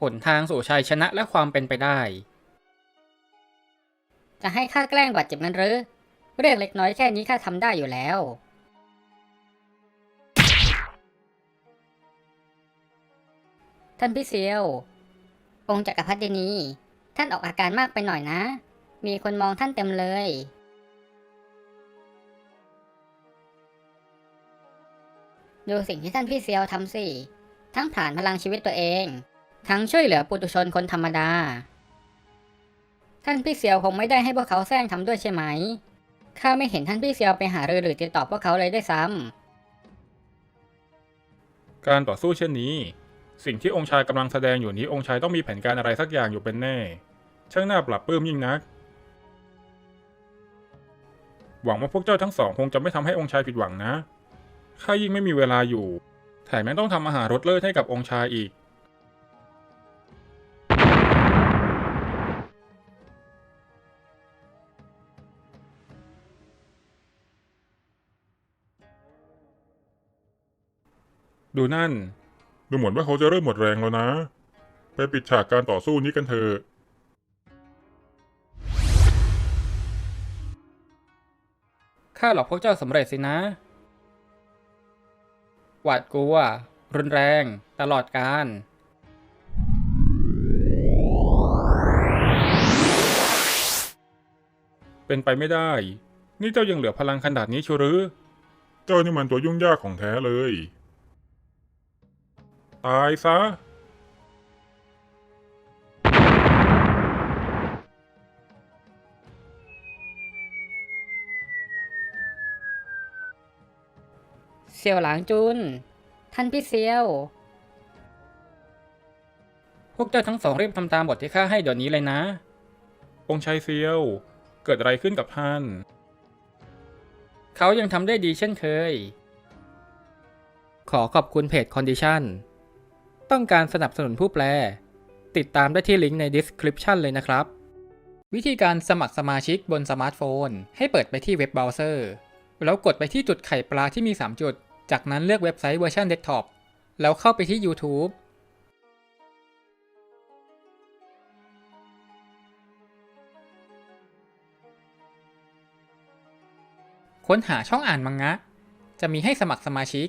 หนทางสู่ชัยชนะและความเป็นไปได้ จะให้ข้าแกล้งบาดเจ็บนั้นหรือ เรื่องเล็กน้อยแค่นี้ข้าทำได้อยู่แล้ว ท่านพี่เซียว องค์จักรพรรดินี ท่านออกอาการมากไปหน่อยนะ มีคนมองท่านเต็มเลย ดูสิ่งที่ท่านพี่เซียวทำสิ ทั้งผ่านพลังชีวิตตัวเอง ทั้งช่วยเหลือปุถุชนคนธรรมดา ท่านพี่เซียวคงไม่ได้ให้พวกเขาแซงทำด้วยใช่ไหม ข้าไม่เห็นท่านพี่เซียวไปหารือหรือติดต่อพวกเขาเลยด้วยซ้การต่อสู้เช่นนี้ สิ่งที่องค์ชายกำลังแสดงอยู่นี้องค์ชายต้องมีแผนการอะไรสักอย่างอยู่เป็นแน่ ช่างน่าปรับปลื้มยิ่งนัก หวังว่าพวกเจ้าทั้งสองคงจะไม่ทำให้องค์ชายผิดหวังนะ ข้ายิ่งไม่มีเวลาอยู่ แถมยังต้องทำอาหารรสเลิศให้กับองค์ชายอีก ดูนั่น ดูเหมือนว่าเขาจะเริ่มหมดแรงแล้วนะ ไปปิดฉากการต่อสู้นี้กันเถอะข้าหลอกพวกเจ้าสำเร็จสินะ หวาดกลัว รุนแรง ตลอดการ เป็นไปไม่ได้ นี่เจ้ายังเหลือพลังขนาดนี้ชัวหรือ เจ้านี่มันตัวยุ่งยากของแท้เลย ตายซะำเซียวหลางจุน ท่านพี่เซียว พวกเจ้าทั้งสองรีบทำตามบทที่ข้าให้เดี๋ยวนี้เลยนะ องค์ชายเซียว เกิดอะไรขึ้นกับท่าน เขายังทำได้ดีเช่นเคย ขอขอบคุณเพจ Condition ต้องการสนับสนุนผู้แปล ติดตามได้ที่ลิงก์ใน description เลยนะครับ วิธีการสมัครสมาชิกบนสมาร์ทโฟน ให้เปิดไปที่เว็บเบราว์เซอร์ แล้วกดไปที่จุดไข่ปลาที่มี 3 จุด จากนั้นเลือกเว็บไซต์เวอร์ชันเดสก์ท็อปแล้วเข้าไปที่ YouTube ค้นหาช่องอ่านมังงะ จะมีให้สมัครสมาชิก